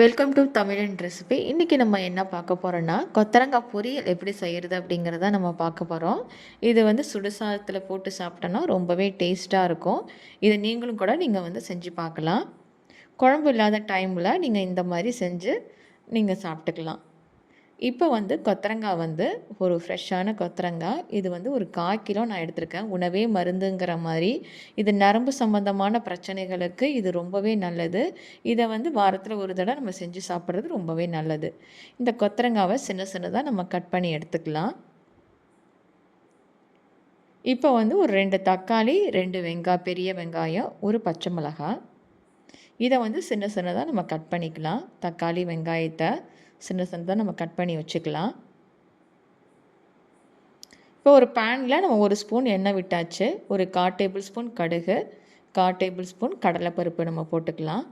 Welcome to தமிழன் recipe இன்றைக்கி நம்ம என்ன பார்க்க போகிறோன்னா கொத்தரங்காய் பொரியல் எப்படி செய்கிறது அப்படிங்கிறத நம்ம பார்க்க போகிறோம் இது வந்து சுடுசாதத்தில் போட்டு சாப்பிட்டோன்னா ரொம்பவே டேஸ்ட்டாக இருக்கும். இதை நீங்களும் கூட நீங்கள் வந்து செஞ்சு பார்க்கலாம். குழம்பு இல்லாத டைமில் நீங்கள் இந்த மாதிரி செஞ்சு நீங்கள் சாப்பிட்டுக்கலாம். இப்போ வந்து கொத்தரங்காய் வந்து ஒரு ஃப்ரெஷ்ஷான கொத்தரங்காய். இது வந்து ஒரு கால் கிலோ நான் எடுத்திருக்கேன். உணவே மருந்துங்கிற மாதிரி. இது நரம்பு சம்மந்தமான பிரச்சனைகளுக்கு இது ரொம்பவே நல்லது. இதை வந்து வாரத்தில் ஒரு தடவை நம்ம செஞ்சு சாப்பிட்றது ரொம்பவே நல்லது. இந்த கொத்தரங்காவை சின்ன சின்னதாக நம்ம கட் பண்ணி எடுத்துக்கலாம். இப்போ வந்து ஒரு ரெண்டு தக்காளி ரெண்டு வெங்காயம் பெரிய வெங்காயம் ஒரு பச்சை மிளகாய். இதை வந்து சின்ன சின்னதாக நம்ம கட் பண்ணிக்கலாம். தக்காளி வெங்காயத்தை சின்ன சின்னதாக நம்ம கட் பண்ணி வச்சுக்கலாம். இப்போ ஒரு பேனில் நம்ம ஒரு ஸ்பூன் எண்ணெய் விட்டாச்சு. ஒரு கா டேபிள் ஸ்பூன் கடுகு கா டேபிள் ஸ்பூன் கடலைப்பருப்பு நம்ம போட்டுக்கலாம்.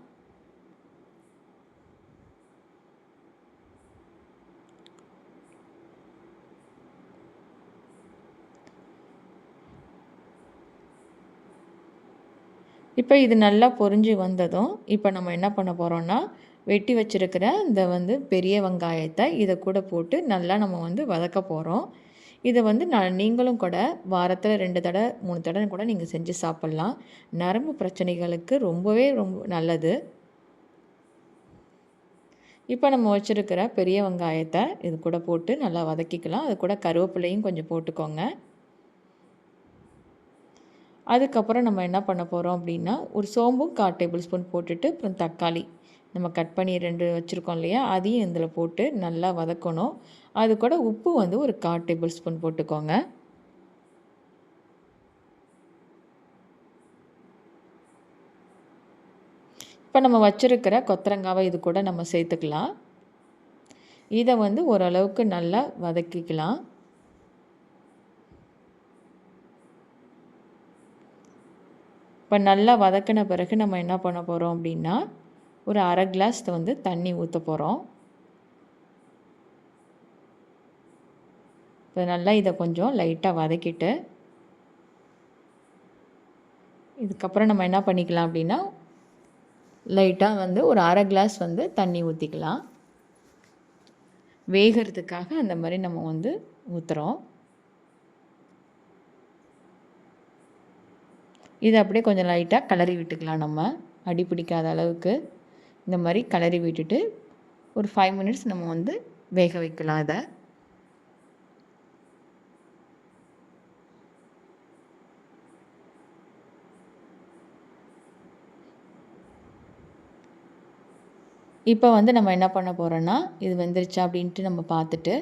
இப்போ இது நல்லா பொரிஞ்சு வந்ததும் இப்போ நம்ம என்ன பண்ண போகிறோன்னா வெட்டி வச்சுருக்கிற இந்த வந்து பெரிய வெங்காயத்தை இதை கூட போட்டு நல்லா நம்ம வந்து வதக்க போகிறோம் இதை வந்து நான் நீங்களும் கூட வாரத்தில் ரெண்டு தடவை மூணு தடவை கூட நீங்கள் செஞ்சு சாப்பிட்லாம். நரம்பு பிரச்சனைகளுக்கு ரொம்பவே ரொம்ப நல்லது. இப்போ நம்ம வச்சுருக்கிற பெரிய வெங்காயத்தை இது கூட போட்டு நல்லா வதக்கிக்கலாம். அது கூட கருவேப்பிலையும் கொஞ்சம் போட்டுக்கோங்க. அதுக்கப்புறம் நம்ம என்ன பண்ண போகிறோம் அப்படின்னா ஒரு சோம்பும் கால் டேபிள் ஸ்பூன் போட்டுட்டு அப்புறம் தக்காளி. நம்ம கட் பண்ணி ரெண்டு வச்சுருக்கோம் இல்லையா? அதையும் இதில் போட்டு நல்லா வதக்கணும். அது கூட உப்பு வந்து ஒரு கால் டேபிள் ஸ்பூன் போட்டுக்கோங்க. இப்போ நம்ம வச்சுருக்கிற கொத்தரங்காவை இது கூட நம்ம சேர்த்துக்கலாம். இதை வந்து ஓரளவுக்கு நல்லா வதக்கிக்கலாம். இப்போ நல்லா வதக்கின பிறகு நம்ம என்ன பண்ண போகிறோம் அப்படின்னா ஒரு அரை கிளாஸ் வந்து தண்ணி ஊற்ற போகிறோம் இப்போ நல்லா இதை கொஞ்சம் லைட்டாக வதக்கிட்டு இதுக்கப்புறம் நம்ம என்ன பண்ணிக்கலாம் அப்படின்னா லைட்டாக வந்து ஒரு அரை கிளாஸ் வந்து தண்ணி ஊற்றிக்கலாம் வேகிறதுக்காக அந்த மாதிரி நம்ம வந்து ஊற்றுறோம் இதை அப்படியே கொஞ்சம் லைட்டாக கிளறி விட்டுக்கலாம் நம்ம. அடி பிடிக்காத அளவுக்கு. இந்த மாதிரி கலரி விட்டுட்டு ஒரு ஃபைவ் மினிட்ஸ் நம்ம வந்து வேக வைக்கலாம் இதை. இப்போ வந்து நம்ம என்ன பண்ண போகிறோன்னா இது வெந்துருச்சா அப்படின்ட்டு நம்ம பார்த்துட்டு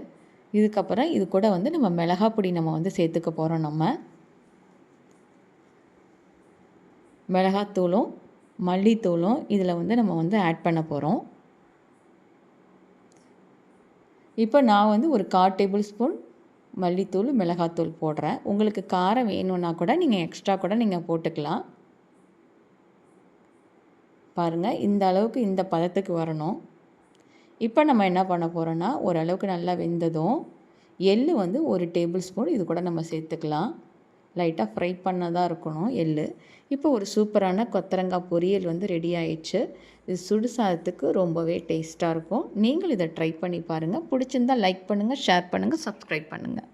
இதுக்கப்புறம் இது கூட வந்து நம்ம மிளகா பொடி நம்ம வந்து சேர்த்துக்க போகிறோம் நம்ம. மிளகாத்தூளும் மல்லித்தூளும் இதில் வந்து நம்ம வந்து ஆட் பண்ண போகிறோம் இப்போ நான் வந்து ஒரு கால் டேபிள் ஸ்பூன் மல்லித்தூள் மிளகாத்தூள் போடுறேன். உங்களுக்கு காரம் வேணும்னா கூட நீங்கள் எக்ஸ்ட்ரா கூட நீங்கள் போட்டுக்கலாம். பாருங்கள் இந்த அளவுக்கு இந்த பதத்துக்கு வரணும். இப்போ நம்ம என்ன பண்ண போகிறோன்னா ஓரளவுக்கு நல்லா வெந்ததும் எள் வந்து ஒரு டேபிள் ஸ்பூன் இது கூட நம்ம சேர்த்துக்கலாம். லைட்டாக ஃப்ரை பண்ணதாக இருக்கணும் எள் இப்போ ஒரு சூப்பரான கொத்தரங்காய் பொரியல் வந்து ரெடி ஆயிடுச்சு. இது சுடு சாதத்துக்கு ரொம்பவே டேஸ்ட்டாக இருக்கும். நீங்கள் இதை ட்ரை பண்ணி பாருங்கள் பிடிச்சிருந்தால் லைக் பண்ணுங்கள் ஷேர் பண்ணுங்கள் சப்ஸ்கிரைப் பண்ணுங்கள்